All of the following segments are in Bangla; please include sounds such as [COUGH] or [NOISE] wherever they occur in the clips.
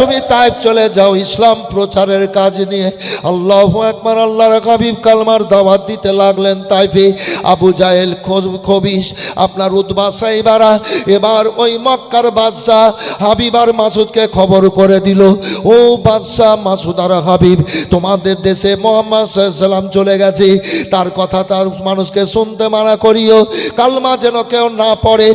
তুমি তাইফ চলে যাও ইসলাম প্রচারের কাজ নিয়ে। আল্লাহ একবার আল্লাহর হাবিব কালমার দাওয়াত দিতে লাগলেন তাইফে আবু জাহেল খবিস আপনার উদ্বা সাইবারা, এবার ওই মক্কার বাদশাহ হাবিবার মাসুদকে খবর করে দিল, ও বাদশাহ মাসুদ আর হাবিব, তোমাদের দেশে মোহাম্মদ সাল্লাম চলে গেছে। তার কথা তার মানুষকে শুনতে মানা করিও। কালমা যেন কেউ না পড়ে।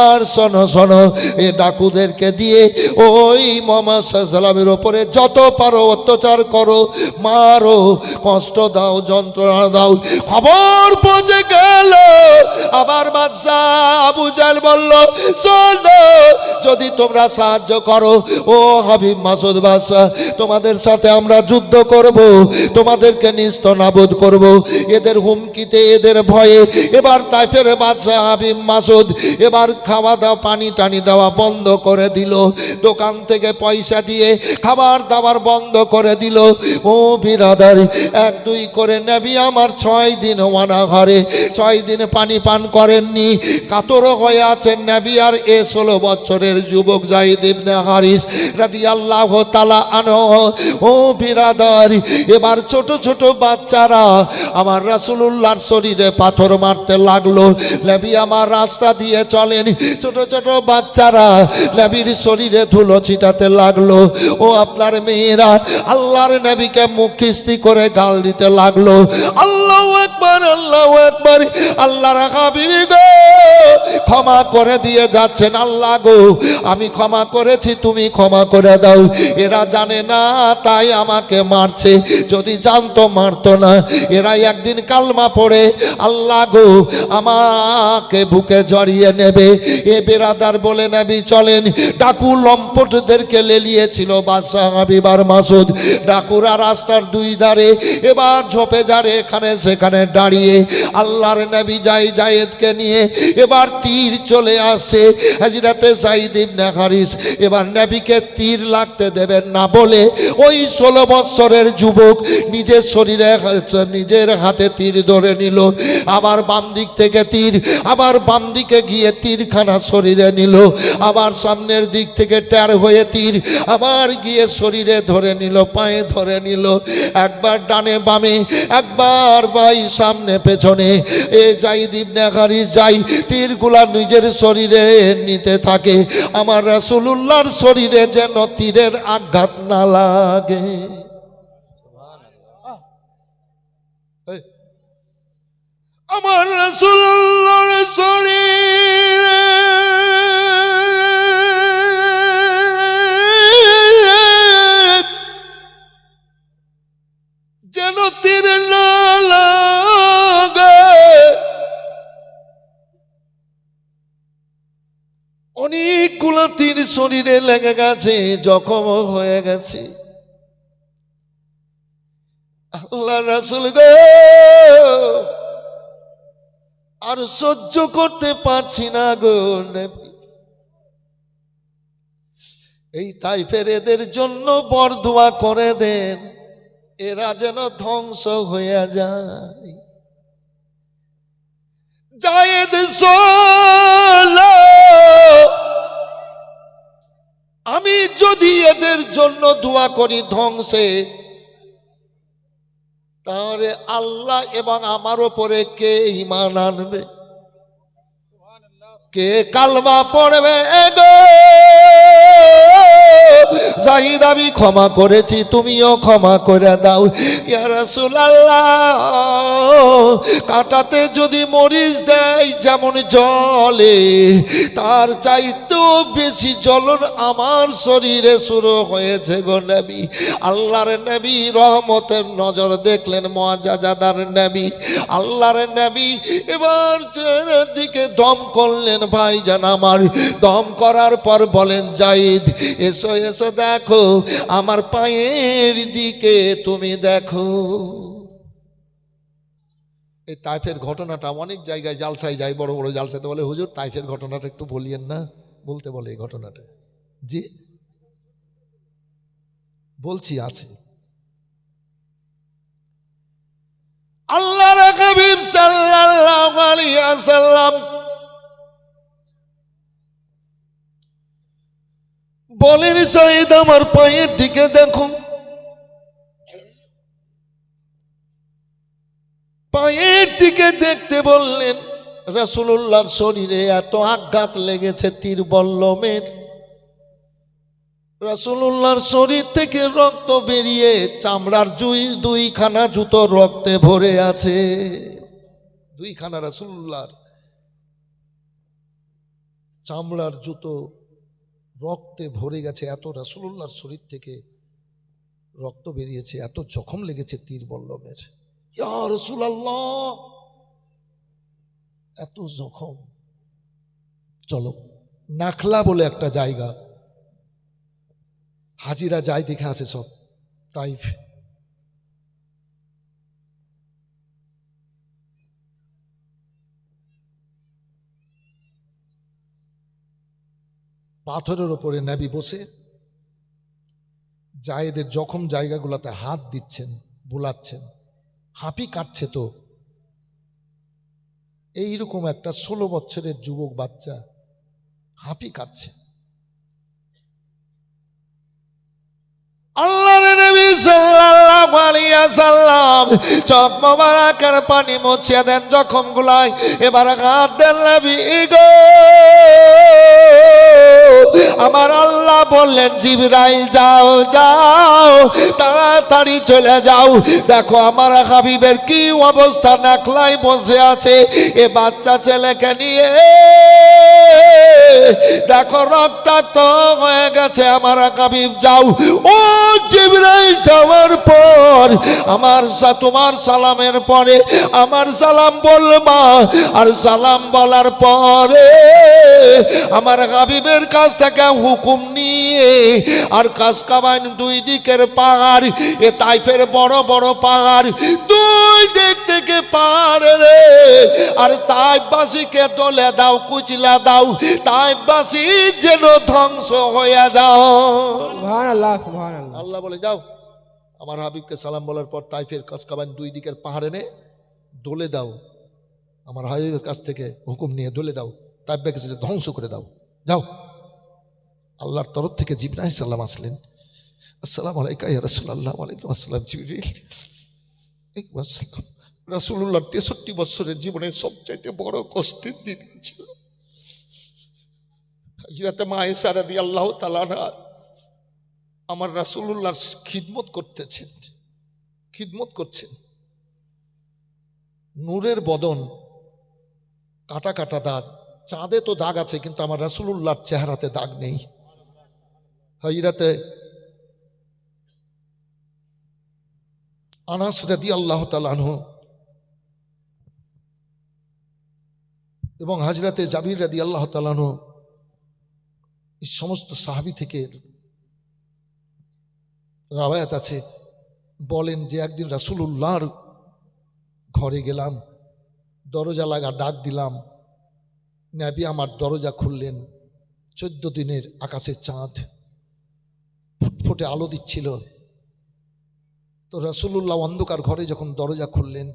আর শোনো শোনো, এ ডাকুদেরকে দিয়ে ওই মোহাম্মদ সাল্লামের ওপরে যত পারো অত্যাচার করো, মারো, কষ্ট দাও, যন্ত্রণা দাও। খবর পৌঁছে গেল। আবার বাদশাহ আবু জাল বলল শোনো যদি তোমরা সাহায্য করো, ও হাবিব মাসুদ বাদশাহ, তোমাদের সাথে আমরা যুদ্ধ করব, তোমাদেরকে নিস্ত নাবুদ করব। এদের হুমকিতে, এদের ভয়ে, এবার তাই তাইফের বাদশাহ হাবিব মাসুদ এবার খাওয়া দাওয়া পানি টানি দেওয়া বন্ধ করে দিল। দোকান থেকে পয়সা দিয়ে খাবার দাবার বন্ধ করে দিল। ও বিরাদার, এক, দুই করে নেবি আমার ছয় দিন অনাহারে। ছয় দিন পানি পান করেননি, কাতর হয়ে আছেন নেবি আর এ ষোলো বছরের যুবক জাহিদ ইবনে হারিস রাদি আল্লাহ তালা আনো ও বিরাদার, এবার ছোট ছোট বাচ্চারা আমার রাসুলুল্লাহর শরীরে পাথর মারতে লাগল। লেবি আমার রাস্তা দিয়ে চলেন। ছোট ছোট বাচ্চারা লেবির শরীরে ধুলো ছিটাতে লাগল। ও আপনার মেয়েরা, আল্লাহর নবীকে মুখ কিস্তি করে গাল দিতে লাগল। আল্লাহ ক্ষমা করে দিয়ে যাচ্ছেন আল্লাহ গো। আমি ক্ষমা করেছি, তুমি ক্ষমা করে দাও। এরা জানে না, তাই আমাকে মারছে। যদি জানতো, মারতো না। এরা একদিন কালমা পড়ে, আল্লাহ গো, আমাকে বুকে জড়িয়ে নেবে। এ বেরাদার বলে, নেবি, চলেন। ডাকু লম্পটদেরকে লেলিয়েছিল বাদশাহ হাবিবার মাসুদ। ডাকুরা রাস্তার দুই ধারে, এবার ঝোপে যারে এখানে সেখানে দাঁড়িয়ে আল্লাহর নবী যাই জায়েদকে নিয়ে এবার তীর চলে আসে। হাজিরাতে সাইদ ইবনে হারিস এবার নবীকে তীর লাগতে দেবেন না বলে ওই ষোলো বৎসরের যুবক নিজের শরীরে নিজের হাতে তীর ধরে নিল। আবার বাম দিক থেকে তীর, আবার বাম দিকে গিয়ে তীরখানা শরীরে নিল। আবার সামনের দিক থেকে ট্যার হয়ে তীর, আবার গিয়ে শরীরে ধরে নিল, পায়ে ধরে নিল। একবার ডানে বামে, একবার বাই সামনে পেছনে। এ যাই দিবনাগারি যাই তীরগুলা নিজের শরীরে নিতে থাকে। আমার রাসূলুল্লাহর শরীরে যেন তীরের আঘাত না লাগে। আমার রাসূলুল্লাহর শরীরে শরীরে লেগে গেছে জখম হয়ে গেছে আল্লাহ রাসুল গো, আর সহ্য করতে পারছি না গো। এই তাইফের এদের জন্য বরদোয়া করে দেন, এরা যেন ধ্বংস হয়ে যায় জায়েদ সোলো আমি যদি এদের জন্য দোয়া করি ধ্বংসে, তাহলে আল্লাহ এবং আমার ওপরে কে ইমান আনবে? কে কালমা পড়বে? গো জাহিদ, আমি ক্ষমা করেছি, তুমিও ক্ষমা করে দাও। ইয়া রাসূলুল্লাহ, কাটাতে যদি মরিচ দেয় যেমন জলে, তার চাইতেও বেশি জ্বলন আমার শরীরে শুরু হয়েছে গো নবী। আল্লাহর নবী রহমতের নজর দেখলেন মজাজাদার নবী। আল্লাহর নবী এবার চেহারার দিকে দম করলেন ভাই জান আমার। দম করার পর বলেন জাইদ এসো এসো দেখো, আমার পায়ের দিকে তুমি দেখো। এই তাইফের ঘটনাটা অনেক জায়গায় জালসায় যায়, বড় বড় জালসাতে বলে, হুজুর, তাইফের ঘটনাটা একটু বলিয়েন না। বলতে বলে এই ঘটনাটা। জি? বলছি, আছে। আল্লাহর হাবিব সাল্লাল্লাহু আলাইহি ওয়াসাল্লাম বলেন শহীদ আমার পায়ের দিকে দেখো। পায়ের দিকে দেখতে বললেন রসুল্লাহর শরীরে এত আঘাত লেগেছে তীর বল্লমের। রসুল্লাহর শরীর থেকে রক্ত বেরিয়ে চামড়ার জুই দুইখানা জুতো রক্তে ভরে আছে। দুইখানা রসুল্লাহর চামড়ার জুতো রক্তে ভরে গেছে। এত রাসুল্লাহর শরীর থেকে রক্ত বেরিয়েছে, এত জখম লেগেছে তীর বল্লমের। ইয়া রসুলাল্লাহ! এত জখম। চলো, নাখলা বলে একটা জায়গা। হাজিরা যায় দেখে আসে সব। তাইফ। পাথরের ওপরে নাবি বসে। জায়েদের জখম জায়গাগুলোতে হাত দিচ্ছেন, বোলাচ্ছেন। হাঁপি কাটছে তো। এইরকম একটা ষোলো বছরের যুবক বাচ্চা হাঁপি কাটছে। আল্লাহর নবী সাল্লাল্লাহু আলাইহি ওয়াসাল্লাম চোখ মোবারকের পানি দেন জখম গুলাই। এবার হাত দেন নবী গো। আমার আল্লাহ বললেন, জিবরাইল, যাও যাও, তাড়াতাড়ি চলে যাও। দেখো আমার হাবিবের কি অবস্থা নাকলাই বসে আছে। এ বাচ্চা ছেলেকে নিয়ে দেখো রক্তাক্ত হয়ে গেছে আমার হাবিব, যাও। ও জিবরাইল যাওয়ার পর আমার তোমার সালামের পরে আমার সালাম বলবা আর সালাম বলার পরে আমার হাবিবের কাছ থেকে হুকুম নিয়ে আর কাসকাবাইন দুই দিকের পাহাড় এ তাইফের বড় বড় পাহাড় দুই দিক থেকে পাহাড় রে। আর তাইবাসীকে তোলে দাও কুচলা দাও তাইবাসী যেন ধ্বংস হয়ে যাও। আল্লাহ বলে যাও। আমার হাবিবকে সালাম বলার পর তাইফের কাসকাবাইন দুই দিকের পাহাড়ে নে, দোলে দাও। আমার হাবিবের কাছ থেকে হুকুম নিয়ে দোলে দাও তাইফকে সেটা ধ্বংস করে দাও। যাও। আল্লাহর তরফ থেকে জিবরাহ সাল্লাম আসলেন। আসসালাম আলাইকা ইয়া রাসূলুল্লাহ ওয়ালাইকুম আসসালাম ওয়ালাইকুম আসসালাম। রাসূলুল্লাহর তেষট্টি বছরের জীবনের সবচাইতে বড় কষ্টের দিন ছিল। হজরতে মায়েশা রাদি আল্লাহ তালানা আমার রাসূলুল্লাহর খিদমত করতেছেন। খিদমত করছেন। নূরের বদন কাটা কাটা দাগ। চাঁদে তো দাগ আছে, কিন্তু আমার রাসূলুল্লাহর চেহারাতে দাগ নেই। হজরতে আনাস রাদি আল্লাহ তালানহ এবং হাজরাতে জাবির রাদি আল্লাহ তালানহ এই সমস্ত সাহাবি থেকে রাবায়াত আছে। বলেন যে একদিন রাসূলুল্লাহর ঘরে গেলাম, দরজা লাগা ডাক দিলাম। নাবি আমার দরজা খুললেন, চোদ্দ দিনের আকাশে চাঁদ ফুটফুটে আলো দিচ্ছিল। তো রাসূলুল্লাহ অন্ধকার ঘরে যখন দরজা খুললেন,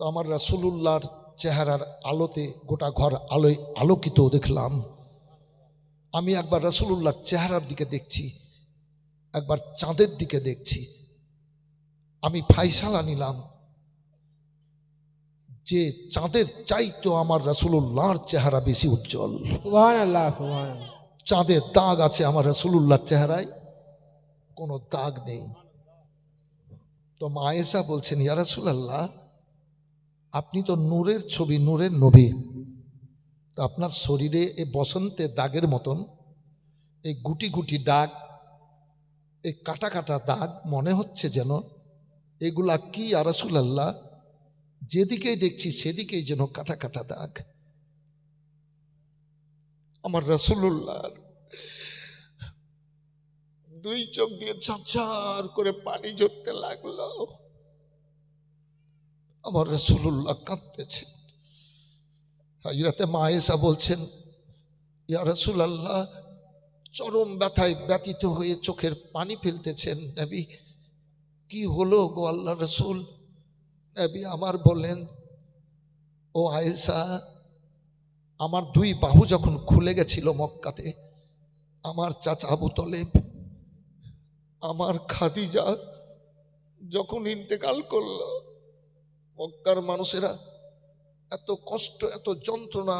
তো আমার রাসূলুল্লাহর চেহারার আলোতে গোটা ঘর আলোয় আলোকিত দেখলাম। আমি একবার রাসূলুল্লাহর চেহারার দিকে দেখছি। একবার চাঁদের দিকে দেখছি। আমি ফাইসালা নিলাম। যে চাঁদের চাইতো আমার রাসূলুল্লাহর চেহারা বেশি উজ্জ্বল। চাঁদের দাগ আছে আমার রাসূলুল্লাহর চেহারায় কোনো দাগ নেই। তো মায়েসা বলছেন ইয়া রাসূলুল্লাহ আপনি তো নূরের ছবি নূরের নবী। তো আপনার শরীরে এই বসন্তের দাগের মতন এই গুটি গুটি দাগ এই কাটা কাটা দাগ মনে হচ্ছে যেন এগুলা কি আর রাসূলুল্লাহ? যেদিকেই দেখছি সেদিকেই যেন কাটা কাটা দাগ। আমার রাসূলুল্লাহর দুই চোখ দিয়ে ঝরঝর করে পানি ঝরতে লাগল। আমার রসুল্লাহ কাঁদতেছেন হাজরাতে মায়েসা বলছেন, ইয়া রসুলাল্লাহ চরম ব্যথায় ব্যতীত হয়ে চোখের পানি ফেলতেছেন নবী। কি হলো গো আল্লাহ রসুল? নবী আমার বলেন ও আয়েশা, আমার দুই বাহু যখন খুলে গেছিল মক্কাতে, আমার চাচা আবু তলেব, আমার খাদিজা যখন ইন্তেকাল করল, মক্কার মানুষেরা এত কষ্ট, এত যন্ত্রণা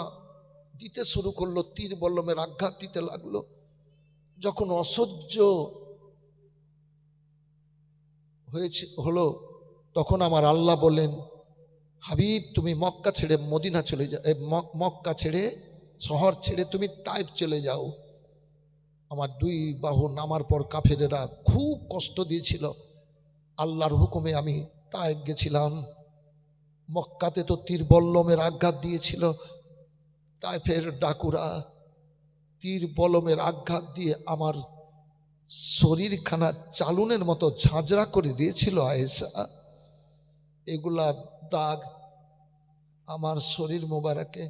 দিতে শুরু করল, তীর বল্লমের আঘাত দিতে লাগল। যখন অসহ্য হয়েছে, হলো, তখন আমার আল্লাহ বললেন, হাবিব, তুমি মক্কা ছেড়ে মদিনা চলে যাও মক্কা ছেড়ে শহর ছেড়ে তুমি টাইপ চলে যাও। আমার দুই বাহু নামার পর কাফেরেরা খুব কষ্ট দিয়েছিল। আল্লাহর হুকুমে আমি তাইব গেছিলাম। মক্কাতে তো তীর বল্লমের আঘাত দিয়েছিল। তাইফের ডাকুরা তীর বলমের আঘাত দিয়ে আমার শরীরখানা চালুনের মতো ঝাঁঝরা করে দিয়েছিল আয়েশা। এগুলা দাগ আমার শরীর মোবারকে,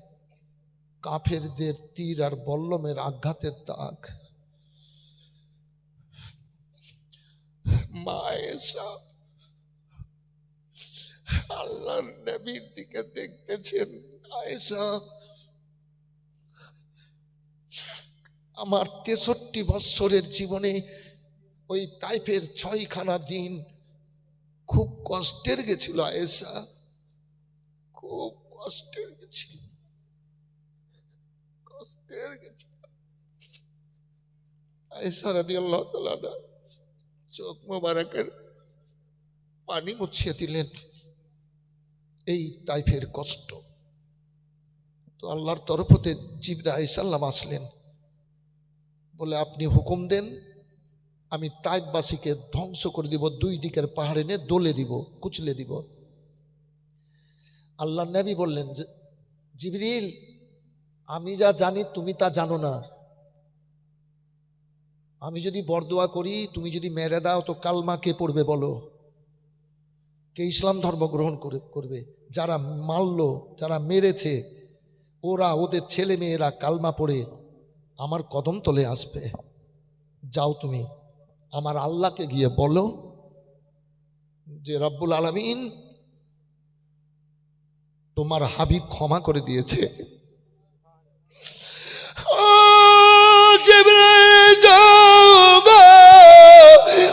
কাফেরদের তীর আর বল্লমের আঘাতের দাগ। মা আল্লাহর নবীর দিকে দেখতেছেন। আয়েশা আমার তেষট্টি বৎসরের জীবনে ওই তাইফের ছয়খানা দিন খুব কষ্টের গেছিল আয়েশা। খুব কষ্টের গেছিল। কষ্টের গেছিল। আয়েশা রাদি আল্লাহ চোখ মোবারকের পানি মুছিয়ে দিলেন। এই তাইফের কষ্ট। তো আল্লাহর তরফতে জিবরা ইসাল্লাম আসলেন। বলে আপনি হুকুম দেন আমি তাইফবাসীকে ধ্বংস করে দিব দুই দিকের পাহাড়ে নিয়ে দোলে দিব কুচলে দিব। আল্লাহ নবী বললেন যে, জিবরিল আমি যা জানি তুমি তা জানো না। আমি যদি বরদোয়া করি তুমি যদি মেরে দাও তো কালমা কে পড়বে বলো? কে ইসলাম ধর্ম গ্রহণ করে করবে? যারা মারলো যারা মেরেছে ওরা ওদের ছেলে মেয়েরা কালমা পড়ে আমার কদম তলে আসবে। যাও তুমি, আমার আল্লাহকে গিয়ে বলো যে, রব্বুল আলমিন, তোমার হাবিব ক্ষমা করে দিয়েছে।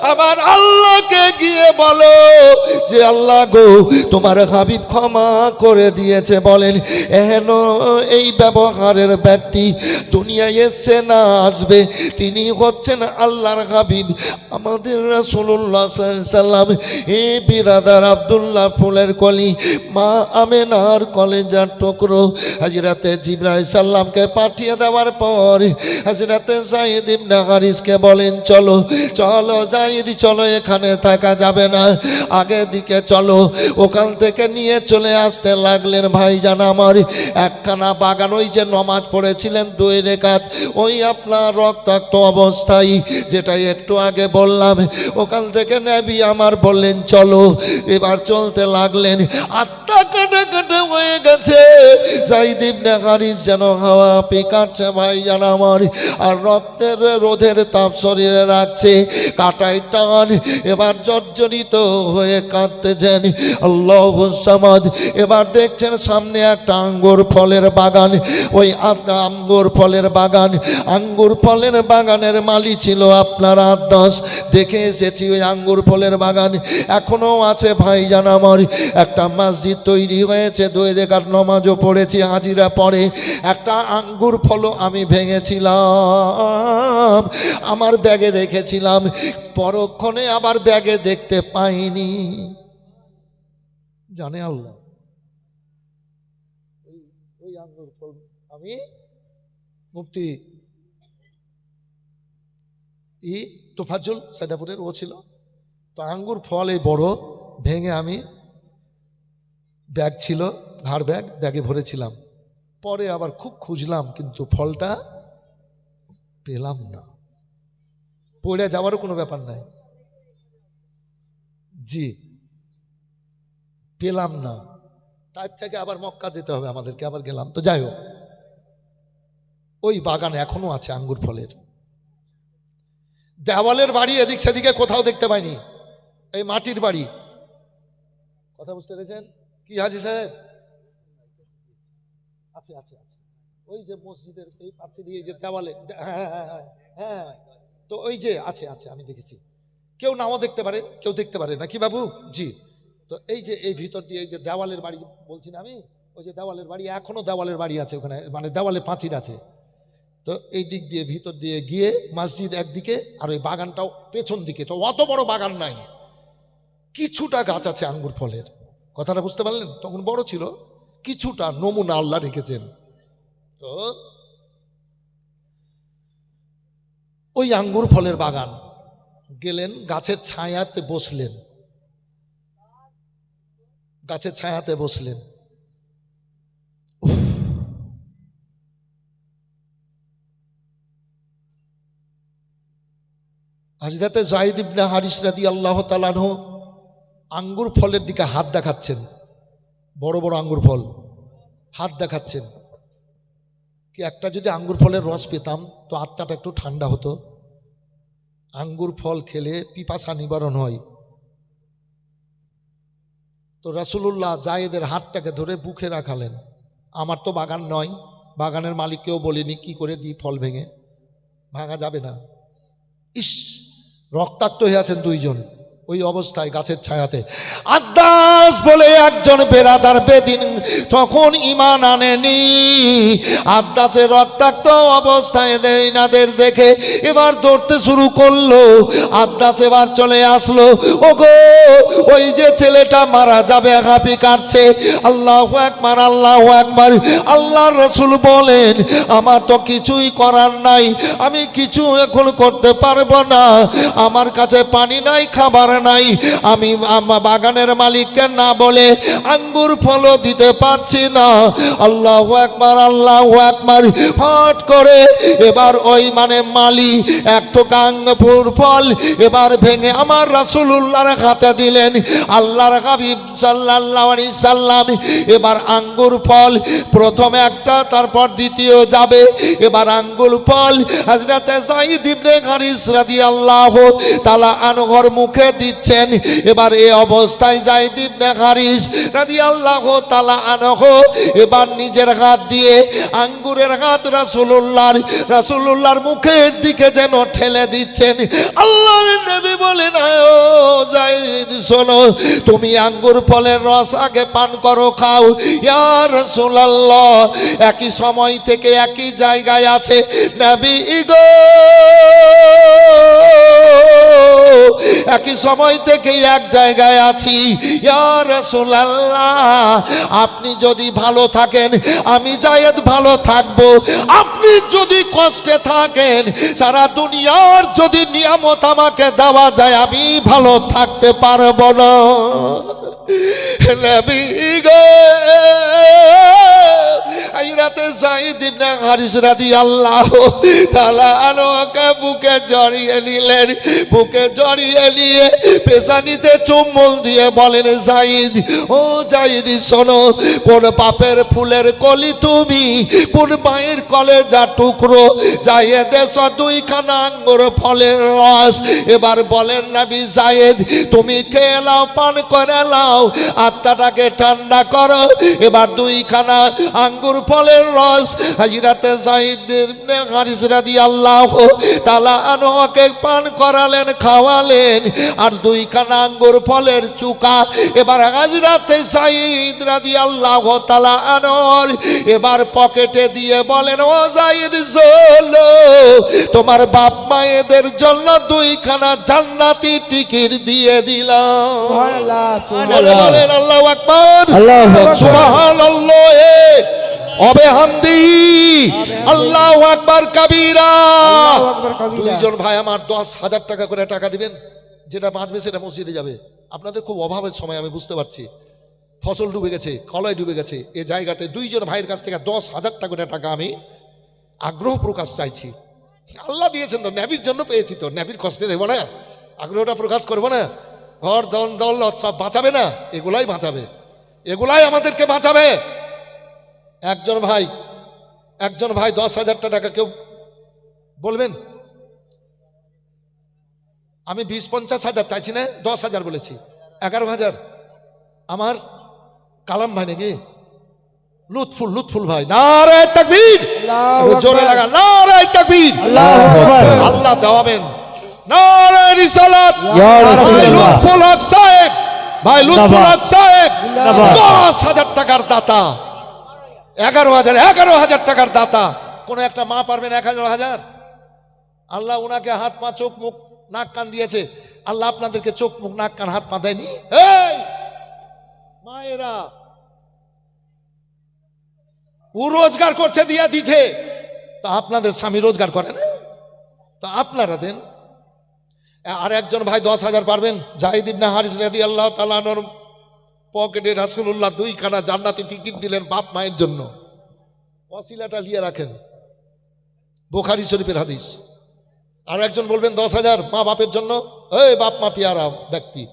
আমার আল্লাহকে গিয়ে বলো যে আল্লাহ গো, তোমার হাবিব ক্ষমা করে দিয়েছে। বলেন, এহেন এই ব্যবহারের ব্যক্তি দুনিয়ায় এসছে না, আসবে। তিনি হচ্ছেন আল্লাহর হাবিব। আমাদের রাসূলুল্লাহ সাল্লাম, এ বিরাদার আব্দুল্লাহ ফুলের কলি, মা আমেনার কলেজার টুকরো হাজিরাতে জিব্রাহিম সাল্লামকে পাঠিয়ে দেওয়ার পর হাজিরাতে জাহিদ ইবনে হারিসকে বলেন, চলো চলো জাহিদ চলো এখানে থাকা যাবে না। আগে দিকে চলো। ওখান থেকে নিয়ে চলে আসতে লাগলেন ভাইজান আমার। একখানা বাগান, ওই যে নমাজ পড়েছিলেন দুই রেখাত, ওই আপনার রক্তাক্ত অবস্থায়, যেটাই একটু আগে বললাম। ওখান থেকে নেবি আমার বললেন, চলো। এবার চলতে লাগলেন। আত্মা কাটে কাটে হয়ে গেছে। জাইদ ইবনে হারিস যেন হাওয়া পিকাচ্ছে ভাই, জান আমার। আর রক্তের রোধের তাপ শরীরে রাখছে কাটাই টান। এবার জর্জরিত হয়ে কাঁদতেছেন আল্লাহ সামাদ। এবার দেখছেন সামনে একটা আঙ্গুর ফলের বাগান। ওই আঙ্গুর ফলের বাগান। আঙ্গুর ফলের বাগানের মালি ছিল আপনার আট দশ দেখে এসেছি ওই আঙ্গুর ফলের বাগান। এখনও আছে ভাইজান আমার। একটা মসজিদ তৈরি হয়েছে, দুই রেখার নমাজও পড়েছি, হাজিরা পড়ে একটা আঙ্গুর ফলও আমি ভেঙেছিলাম, আমার ব্যাগে রেখেছিলাম, পরক্ষণে আবার ব্যাগে দেখতে পাইনি। জানে আল্লাহ। ওই- আঙ্গুর ফল আমি মুক্তি ই তোফাজুল সাইদাপুরের ও ছিল। তো আঙ্গুর ফল এই বড় ভেঙে আমি ব্যাগ ছিল, ঘাড় ব্যাগ, ব্যাগে ভরেছিলাম। পরে আবার খুব খুঁজলাম, কিন্তু ফলটা পেলাম না। পড়ে যাওয়ারও কোনো ব্যাপার নাই। জি, পেলাম না। টাইপ থেকে আবার মক্কা যেতে হবে আমাদেরকে, আবার গেলাম। তো যাই হোক, ওই বাগান এখনও আছে আঙ্গুর ফলের। দেওয়ালের বাড়ি এদিক সেদিকে কোথাও দেখতে পাইনি। এই মাটির বাড়ি। কথা বুঝতে পেরেছেন? কি হাজি সাহেব? আছে আছে আছে ওই যে মসজিদের এই পাশে দিয়ে যে দেওয়ালে হ্যাঁ হ্যাঁ হ্যাঁ হ্যাঁ তো ওই যে, আছে আছে, আমি দেখেছি। কেউ নাও দেখতে পারে, কেউ দেখতে পারে না। কি বাবু? জি। তো এই যে, এই ভিতর দিয়ে এই যে দেওয়ালের বাড়ি বলছি না আমি, ওই যে দেওয়ালের বাড়ি, এখনও দেওয়ালের বাড়ি আছে ওখানে মানে দেওয়ালে পাঁচির আছে। তো এই দিক দিয়ে, ভিতর দিয়ে গিয়ে মসজিদ একদিকে আর ওই বাগানটাও পেছন দিকে। তো অত বড় বাগান নাই। কিছুটা গাছ আছে আঙ্গুর ফলের। কথাটা বুঝতে পারলেন? তখন বড় ছিল, কিছুটা নমুনা আল্লাহ রেখেছেন। তো ওই আঙ্গুর ফলের বাগান, গেলেন, গাছের ছায়াতে বসলেন। গাছের ছায়াতে বসলেন। হাজরাতে জাহিদ ইবনে হারিস রাদি আল্লাহ তালানহ আঙ্গুর ফলের দিকে হাত দেখাচ্ছেন। বড় বড় আঙ্গুর ফল। হাত দেখাচ্ছেন। কি একটা যদি আঙ্গুর ফলের রস পেতাম, তো আত্মাটা একটু ঠান্ডা হতো। আঙ্গুর ফল খেলে পিপাসা নিবারণ হয়। তো রাসুলুল্লাহ জায়েদের হাতটাকে ধরে বুকে রাখালেন। আমার তো বাগান নয়। বাগানের মালিককেও বলিনি কি করে দিই ফল ভেঙে। ভাঙা যাবে না। ইস, রক্তাক্ত হয়ে আছেন দুইজন। ওই অবস্থায় গাছের ছায়াতে। আদাস বলে একজন বেরাদার বেদিন, তখন ইমান আনেনি। আদাসের রক্তাক্ত অবস্থায় দেনাদের দেখে এবার দৌড়তে শুরু করল। আদাস এবার চলে আসলো ও গো ওই যে ছেলেটা মারা যাবে, হাঁপি কাটছে আল্লাহ একবার আল্লাহ একবার আল্লাহ রসুল বলেন, আমার তো কিছুই করার নাই, আমি কিছু এখন করতে পারব না। আমার কাছে পানি নাই, খাবার নাই। আমি বাগানের মালিককে না বলে আঙ্গুর ফলও দিতে পারছি না। আল্লাহ একবার আল্লাহ একবার হট করে এবার ওই মানে মালি এক টোকা আঙ্গুর ফল এবার ভেঙে আমার রাসূলুল্লাহর হাতে দিলেন। আল্লাহর হাবিব আলাইহি সাল্লাম এবার আঙ্গুর ফল প্রথমে একটা, তারপর দ্বিতীয় যাবে। এবার আঙ্গুর ফল হযরতে সাঈদ ইবনে হারিস রাদিয়াল্লাহু তাআলা আনহর মুখে দিচ্ছেন। এবার এই অবস্থায় জাইদ ইবনে হারিস রাদিয়াল্লাহু তাআলা আনহু এবার নিজের হাত দিয়ে আঙ্গুরের হাত রাসূলুল্লাহর রাসূলুল্লাহর মুখের দিকে যেন ঠেলে দিচ্ছেন। আল্লাহর নবী বলেন ও জাইদ শোনো, তুমি আঙ্গুর ফলের রস আগে পান করো, খাও। ইয়ার রাসূলুল্লাহ, একই সময় থেকে একই জায়গায় আছে নবী ইগো একই সময় থেকে এক জায়গায় আছি। ইয়া রাসূলুল্লাহ, আপনি যদি ভালো থাকেন, আমি জায়েদ ভালো থাকব। আপনি যদি কষ্টে থাকেন, সারা দুনিয়ার যদি নিয়ামত আমাকে দেওয়া যায়, আমি ভালো থাকতে পারব। না নবী গো এই রাতে সাইদ ইবনে হারিস রাদিয়াল্লাহু তাআলা আনহাকে বুকে জড়িয়ে নিলেন। বুকে জড়িয়ে নিয়ে পেশানিতে চুম্বন দিয়ে বলেন জাইদ ও জাইদ শোনো, কোন পাপের ফুলের কলি তুমি কোন মায়ের কলে যা টুকরো যাইয়ে দেশ দুইখানা আঙ্গুর ফলের রস। এবার বলেন, নবী জায়েদ তুমি খেয়ে লাও পান করে লাও আত্মাটাকে ঠান্ডা করো। এবার দুইখানা আঙ্গুর ফলের রস। হাজিরাতে জাহিদের হারিস রাদি আল্লাহ তালা আনোয়াকে পান করালেন খাওয়ালেন আর দুইখানা আঙ্গুর ফলের চুকা। এবার হাজিরাতে সাইদ রাদি আল্লাহ তালা আনোয়ার এবার পকেটে দিয়ে বলেন ও জাহিদ চলো তোমার বাপ মায়েদের জন্য দুইখানা জান্নাতি টিকিট দিয়ে দিলাম। বলেন আল্লাহ আকবার। সুবহানাল্লাহ অবেহামদি আল্লাহু আকবার কাবীরা। দুইজন ভাই আমার দশ হাজার টাকা করে টাকা দিবেন যেটা বাঁচবে সেটা মসজিদে যাবে। আপনাদের খুব অভাবের সময় আমি বুঝতে পারছি। ফসল ডুবে গেছে কলয় ডুবে গেছে। এ জায়গাতে দুইজন ভাইয়ের কাছ থেকে দশ হাজার টাকা করে টাকা আমি আগ্রহ প্রকাশ চাইছি। আল্লাহ দিয়েছেন তো ন্যাবির জন্য পেয়েছি তো। ন্যাবির কষ্টে দেবো না। আগ্রহটা প্রকাশ করব না। ঘর দন দৌলত সব বাঁচাবে না। এগুলাই বাঁচাবে। এগুলাই আমাদেরকে বাঁচাবে। একজন ভাই একজন ভাই দশ হাজার টাকা কেউ বলবেন? আমি বিশ পঞ্চাশ হাজার চাইছি না দশ হাজার বলেছি। এগারো হাজার। আমার কালাম ভাই নাকি? লুৎফুল লুৎফুল ভাই। নারে তাকবীর! আল্লাহু একটু জোরে আকবার। লাগা তাকবীর! আল্লাহু দেওয়াবেন। রিসালাত। লুৎফুল হক সাহেব। ভাই লুৎফুল হক সাহেব। দশ হাজার টাকার দাতা। এগারো হাজার এগারো হাজার টাকার দাতা। কোন একটা মা পারবেন এক হাজার? হাজার আল্লাহ ওনাকে হাত পা, চোখ মুখ, নাক কান দিয়েছে। আল্লাহ আপনাদেরকে চোখ মুখ, নাক কান, হাত পা দেয়নি? মায়েরা, ও রোজগার করতে দিয়া দিছে। তা আপনাদের স্বামী রোজগার করে না? তা আপনারা দেন। আর একজন ভাই দশ হাজার পারবেন, জাহিদ ইবনে হারিস রাদি আল্লাহ তালানোর পকেটে রাসুল্লাহ দুইখানা জান্নাতি টিকিট দিলেন বাপ মায়ের জন্য। অশিলাটা লিয়ে রাখেন। বোখারি শরীফের হাদিস। আর একজন বলবেন, দশ হাজার মা বাপের জন্য? এই বাপ মা, পিয়ারা ব্যক্তি।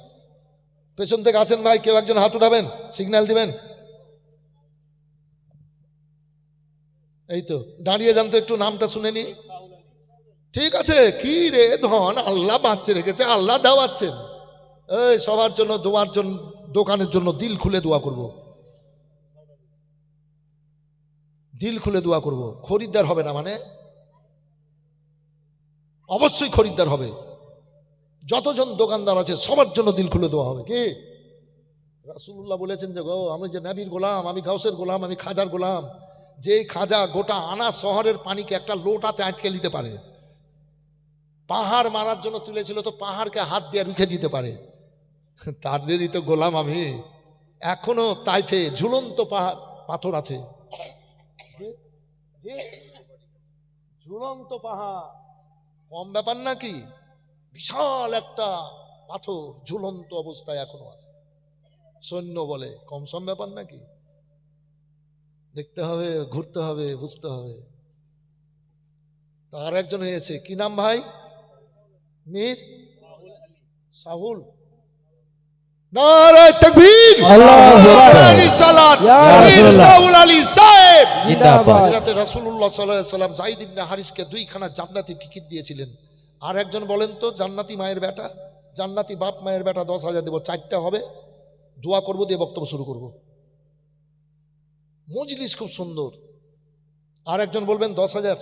পেছন থেকে আছেন ভাই, কেউ একজন হাত উঠাবেন, সিগন্যাল দিবেন? এই তো, দাঁড়িয়ে যান তো একটু, নামটা শুনে নি ঠিক আছে, কি রে ধন, আল্লাহ বাঁচিয়ে রেখেছে, আল্লাহ দেওয়াচ্ছেন। এই, সবার জন্য, দোয়ার জন্য দোকানের জন্য দিল খুলে দোয়া করব। দিল খুলে দোয়া করব। খরিদ্দার হবে না মানে? অবশ্যই খরিদ্দার হবে। যতজন দোকানদার আছে, সবার জন্য দিল খুলে দেওয়া হবে। কি? রাসুল্লাহ বলেছেন যে, গো, আমি যে নাবির গোলাম, আমি গাউসের গোলাম, আমি খাজার গোলাম, যে খাজা গোটা আনা শহরের পানিকে একটা লোটাতে আটকে নিতে পারে, পাহাড় মারার জন্য তুলেছিল তো পাহাড়কে হাত দিয়ে রুখে দিতে পারে। [LAUGHS] তাদেরই তো গোলাম আমি। এখনও তাইফে ঝুলন্ত পাহাড়, পাথর আছে। ঝুলন্ত পাহাড়, কম ব্যাপার নাকি বিশাল একটা পাথর ঝুলন্ত অবস্থায় এখনও আছে। সৈন্য বলে, কম সম ব্যাপার নাকি দেখতে হবে, ঘুরতে হবে, বুঝতে হবে। তার একজন হয়েছে, কি নাম ভাই? মীর? সাহুল। নারায় তাকবীর। ইয়া রাসূলুল্লাহ। সাল্লাল্লাহু আলাইহি সাল্লাম যায়েদ ইবনে হারিসকে দুইখানা জান্নাতি টিকিট দিয়েছিলেন। আর একজন বলেন তো জান্নাতি মায়ের বেটা জান্নাতি বাপ মায়ের বেটা দশ হাজার দেবো চারটা হবে দোয়া করব দিয়ে বক্তব্য শুরু করব। মজলিস খুব সুন্দর। আর একজন বলবেন দশ হাজার